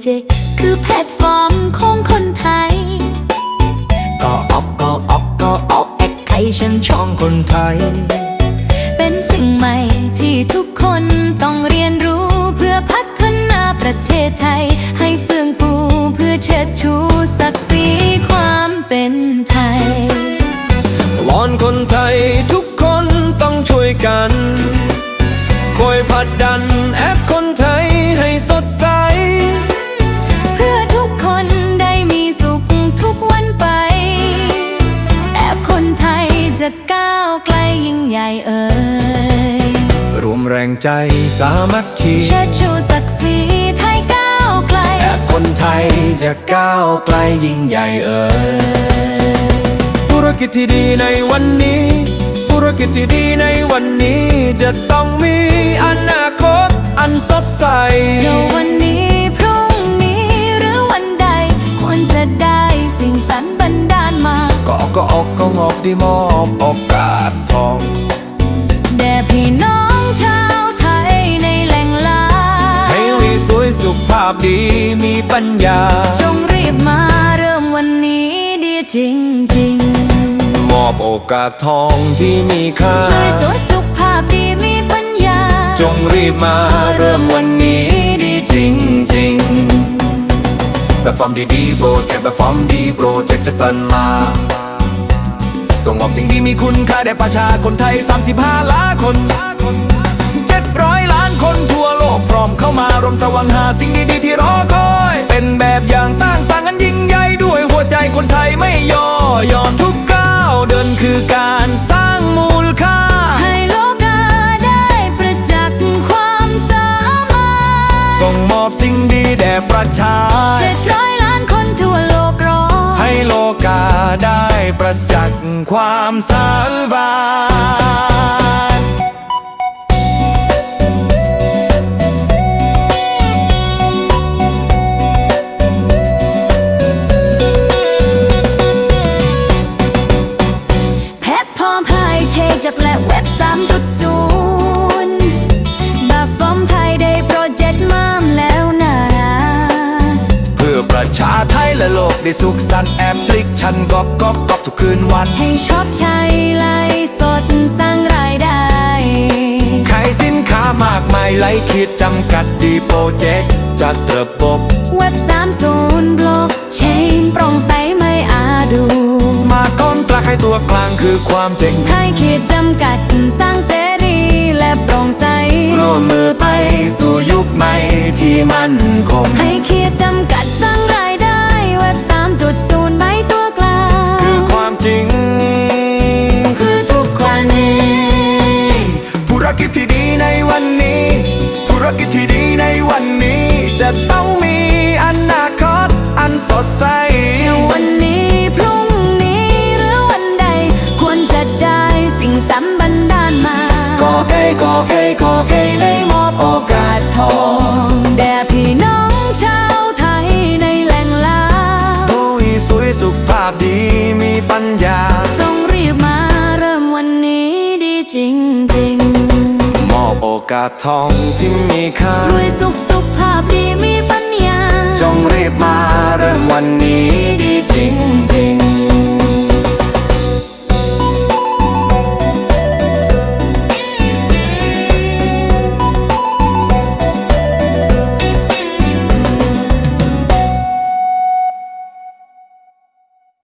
คือแพลตฟอร์มของคนไทย ก็ออกก็ออกก็ออกแอคใครฉันช่องคนไทย เป็นสิ่งใหม่ที่ทุกคนต้องเรียนรู้เพื่อพัฒนาประเทศไทย ให้เฟื่องฟูเพื่อเชิดชูศักดิ์ศรีความเป็นไทย วอนคนไทยทุกคนต้องช่วยกันคอยผลัดดันแอปคน จะก้าวไกลยิ่งใหญ่เอ่ยรวมแรงใจสามัคคีเชิดชูศักดิ์ศรีไทยก้าวไกลแอปคนไทยจะก้าวไกลยิ่งใหญ่เอ่ยธุรกิจที่ดีในวันนี้ ธุรกิจที่ดีในวันนี้จะต้องมีอนาคตอันสดใสจะวันนี้ ได้มอบโอกาสทอง แด่พี่น้องชาวไทยในแหล่งลาให้วีสวยสุขภาพดีมีปัญญา จงรีบมาเริ่มวันนี้ดีจริงมอบโอกาสทองที่มีค่าๆช่วยสวยสุขภาพดีมีปัญญา จงรีบมาเริ่มวันนี้ดีจริงจริงๆแบบฟอร์มดีๆโปรเจกต์แบบฟอร์มดีโปรเจกต์จะสรรมา ส่งออกสิ่งดีมีคุณค่าแด่ประชาคนไทย 35 ล้านคน 700 ล้านคนทั่วโลกพร้อมเข้ามารวมสว่างหาสิ่งดีๆที่รอคอย เป็นแบบอย่างสร้างสรรค์อันยิ่งใหญ่ด้วยหัวใจคนไทยไม่ย่อยอมทุกก้าวเดินคือการสร้างมูลค่าให้โลกาได้ประจักษ์ความสามารถส่งมอบสิ่งดีแด่ประชาเจ็ดร้อยล้าน โลกาได้ประจักษ์ความสามา ได้สุขสันต์แอปพลิกชันกอบกอบกอบทุกคืนวัน ให้ชอบใช้ไลฟ์สดสร้างรายได้ ขายสินค้ามากมายไร้ขีดจำกัดดีโปรเจกต์จัดระบบเว็บ 30 บล็อกเชนโปร่งใสไม่อาดู สมาร์ทคอนตราให้ตัวกลางคือความเจ๋งให้ขีดจำกัดสร้างเสรีและโปร่งใสร่วมมือไปสู่ยุคใหม่ที่มั่นคงให้ขีดจำกัด จะต้องมีอนาคตอันสดใสจะวันนี้พรุ่งนี้หรือวันใด ควรจะได้สิ่งสำบันดาลมา ก็เกยก็เกยก็เกยได้มอบโอกาสทองแด่พี่น้องชาวไทยในแหล่งลาโอ้ยสวยสุขภาพดีมีปัญญา จงรีบมาเริ่มวันนี้ดีจริงมอบโอกาสทองที่มีค่าๆรวยสุขสุขภาพดีมีปัญญา จงรีบมาเริ่มวันนี้ดีจริงจ